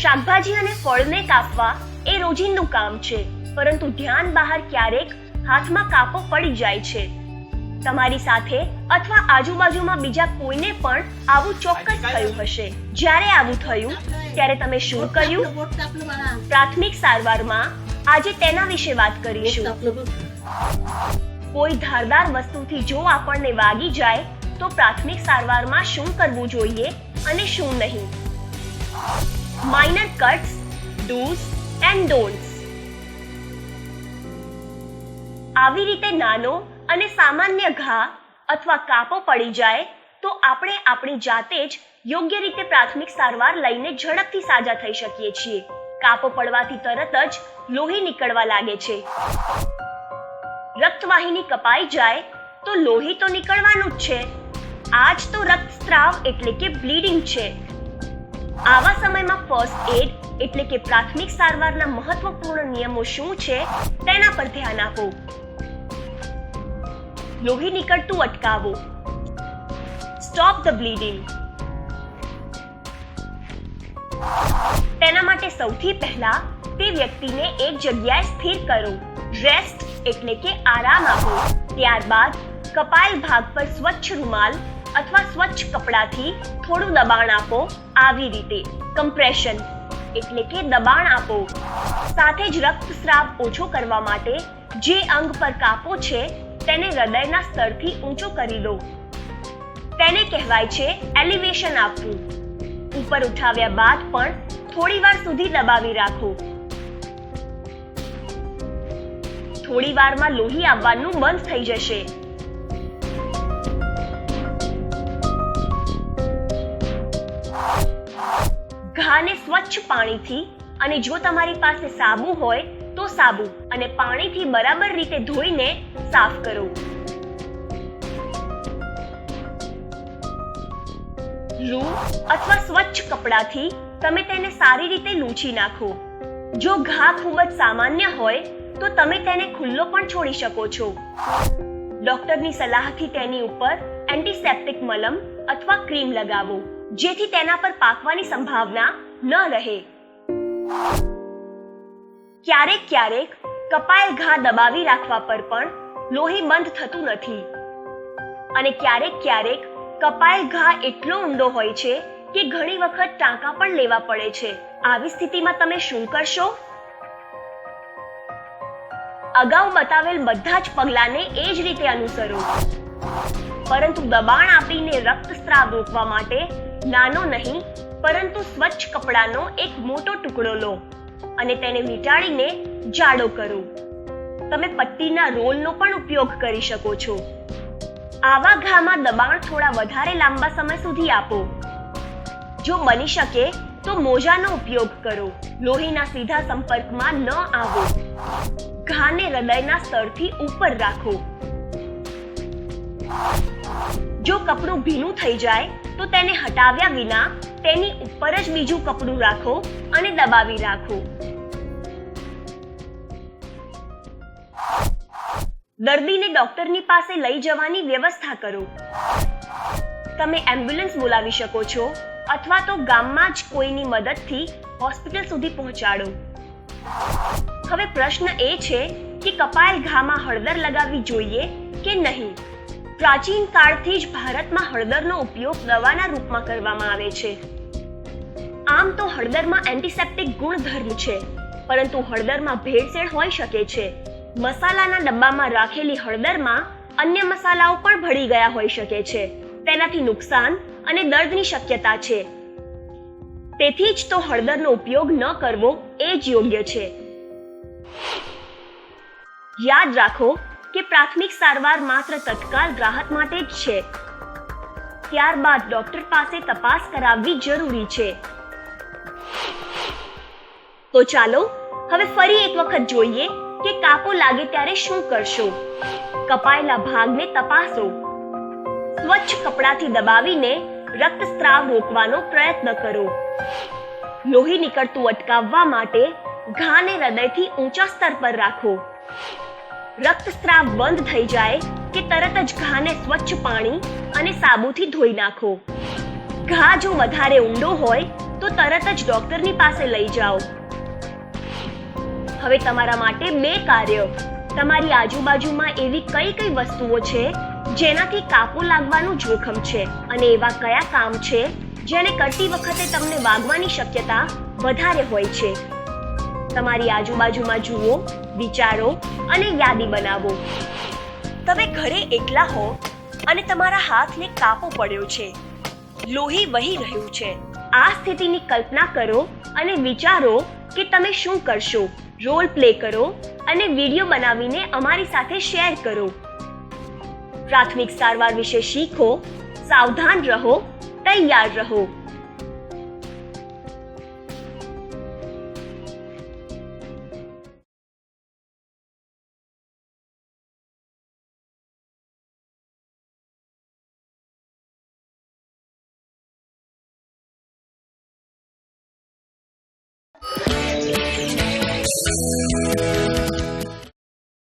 શાકભાજી અને ફળને કાપવા એ રોજિંદું કામ છે. પરંતુ ધ્યાન બહાર ક્યારેક હાથમાં કાપો પડી જાય છે. તમારી સાથે અથવા આજુબાજુમાં બીજા કોઈને પણ આવું ચોક્કસ થયું હશે. જ્યારે આવું થયું ત્યારે તમે શું કર્યું? પ્રાથમિક સારવારમાં આજે તેના વિશે વાત કરીશું કોઈ ધારદાર વસ્તુથી જો આપણને વાગી જાય તો પ્રાથમિક સારવારમાં શું કરવું જોઈએ અને શું નહીં? Minor cuts do's and don'ts. આવી રીતે નાનો અને સામાન્ય ઘા અથવા કાપો પડી જાય તો આપણે આપણી જાતે જ યોગ્ય રીતે પ્રાથમિક સારવાર લઈને ઝડપથી સાજા થઈ શકીએ છીએ. કાપો પડવાથી તરત જ લોહી નીકળવા લાગે છે. રક્તવાહિની કપાઈ જાય તો લોહી તો નીકળવાનું જ છે. આ જ તો રક્તસ્ત્રાવ એટલે કે બ્લીડિંગ છે. આવા સમયમાં ફર્સ્ટ એડ એટલે કે પ્રાથમિક સારવારના મહત્વપૂર્ણ નિયમો શું છે તેના પર ધ્યાન આપો. લોહી નીકળતું અટકાવો. સ્ટોપ ધ બ્લીડિંગ તેના માટે સૌથી પહેલા તે વ્યક્તિને એક જગ્યાએ સ્થિર કરો. રેસ્ટ એટલે કે આરામ આપો. ત્યારબાદ કપાયેલ ભાગ પર સ્વચ્છ રૂમાલ અથવા સ્વચ્છ કપડાથી થોડું દબાણ આપો આવી રીતે. કમ્પ્રેશન એટલે કે દબાણ આપો. સાથે જ રક્તસ્રાવ ઓછો કરવા માટે જે અંગ પર કાપો છે, તેને હૃદયના સ્તરથી ઊંચો કરી દો તેને કહેવાય છે એલિવેશન આપવું. ઉપર ઉઠાવ્યા બાદ પણ થોડી વાર સુધી દબાવી રાખો. થોડી વારમાં લોહી આવવાનું બંધ થઈ જશે. ઘાને સ્વચ્છ પાણીથી અને જો તમારી પાસે સાબુ હોય તો સાબુ અને પાણીથી બરાબર રીતે ધોઈને સાફ કરો. રૂ અથવા સ્વચ્છ કપડાથી તમે તેને સારી રીતે લૂછી નાખો. જો ઘા ખૂબ જ સામાન્ય હોય તો તમે તેને ખુલ્લો પણ છોડી શકો છો. ડોક્ટરની સલાહથી તેની ઉપર એન્ટીસેપ્ટિક મલમ અથવા ક્રીમ લગાવો. જેથી તેના પર પાકવાની સંભાવના ન રહે. ક્યારેક ક્યારેક કપાયેલ ઘા દબાવી રાખવા પર પણ લોહી બંધ થતું નથી. અને ક્યારેક ક્યારેક કપાયેલ ઘા એટલો ઊંડો હોય છે કે ઘણી વખત ટાંકા પણ લેવા પડે છે. આવી સ્થિતિમાં તમે શું કરશો? અગાઉ બતાવેલ બધા જ પગલાંને એ જ રીતે અનુસરો. પરંતુ દબાણ આપીને રક્તસ્રાવ રોકવા માટે નાનો નહીં, પરંતુ સ્વચ્છ કપડાનો એક મોટો ટુકડો લો અને તેને વીંટાળીને જાડો કરો. તમે પટ્ટીના રોલનો પણ ઉપયોગ કરી શકો છો. આવા ઘામાં દબાણ થોડા વધારે લાંબા સમય સુધી આપો. જો બની શકે, તો મોજાનો ઉપયોગ કરો. લોહીના સીધા સંપર્કમાં ન આવો. ઘાને હૃદયના સ્તરથી ઉપર રાખો. જો કપડું ભીનું થઈ જાય તો તેને હટાવ્યા વિના તેની ઉપર જ બીજું કપડું રાખો અને દબાવી રાખો. દર્દીને ડોક્ટરની પાસે લઈ જવાની વ્યવસ્થા કરો. તમે એમ્બ્યુલન્સ બોલાવી શકો છો અથવા તો ગામમાં જ કોઈની મદદથી હોસ્પિટલ સુધી પહોંચાડો. હવે પ્રશ્ન એ છે કે કપાયેલ ઘામાં હળદર લગાવવી જોઈએ કે નહીં? પ્રાચીન કાળથી જ ભારતમાં હળદરનો ઉપયોગ દવાના રૂપમાં કરવામાં આવે છે. આમ તો હળદરમાં એન્ટિસેપ્ટિક ગુણધર્મ છે, પરંતુ હળદરમાં ભેળસેળ હોઈ શકે છે. મસાલાના ડબ્બામાં રાખેલી હળદરમાં અન્ય મસાલાઓ પણ ભળી ગયા હોઈ શકે છે. તેનાથી નુકસાન અને દર્દની શક્યતા છે. તેથી જ તો હળદરનો ઉપયોગ ન કરવો એ જ યોગ્ય છે. યાદ રાખો કે પ્રાથમિક સારવાર માત્ર તત્કાલ રાહત માટે જ છે. ત્યારબાદ ડોક્ટર પાસે તપાસ કરાવવી જરૂરી છે. તો ચાલો, હવે ફરી એક વખત જોઈએ કે કાપો લાગે ત્યારે શું કરશો. કપાયેલા ભાગને તપાસો. સ્વચ્છ કપડાથી દબાવીને રક્તસ્રાવ રોકવાનો પ્રયત્ન કરો. લોહી નીકળતું અટકાવવા માટે ઘાને હૃદયથી ઊંચા સ્તર પર રાખો. રક્તસ્રાવ બંધ થઈ જાય કે તરત જ ઘાને સ્વચ્છ પાણી અને સાબુથી ધોઈ નાખો. ઘા જો વધારે ઊંડો હોય તો તરત જ ડોક્ટરની પાસે લઈ જાઓ. હવે તમારા માટે બે કાર્ય. તમારી આજુબાજુમાં એવી કઈ કઈ વસ્તુઓ છે જેનાથી કાપો લાગવાનું જોખમ છે અને એવા કયા કામ છે જેને કરતી વખતે તમને વાગવાની શક્યતા વધારે હોય છે? તમારી આજુબાજુમાં જુઓ, વિચારો અને યાદી બનાવો. તમે ઘરે એકલા હો અને તમારા હાથને કાપો પડ્યો છે. લોહી વહી રહ્યું છે. આ સ્થિતિની કલ્પના કરો અને વિચારો કે તમે શું કરશો. રોલ પ્લે કરો અને વીડિયો બનાવીને અમારી સાથે શેર કરો. પ્રાથમિક સારવાર વિશે શીખો, સાવધાન રહો, તૈયાર રહો.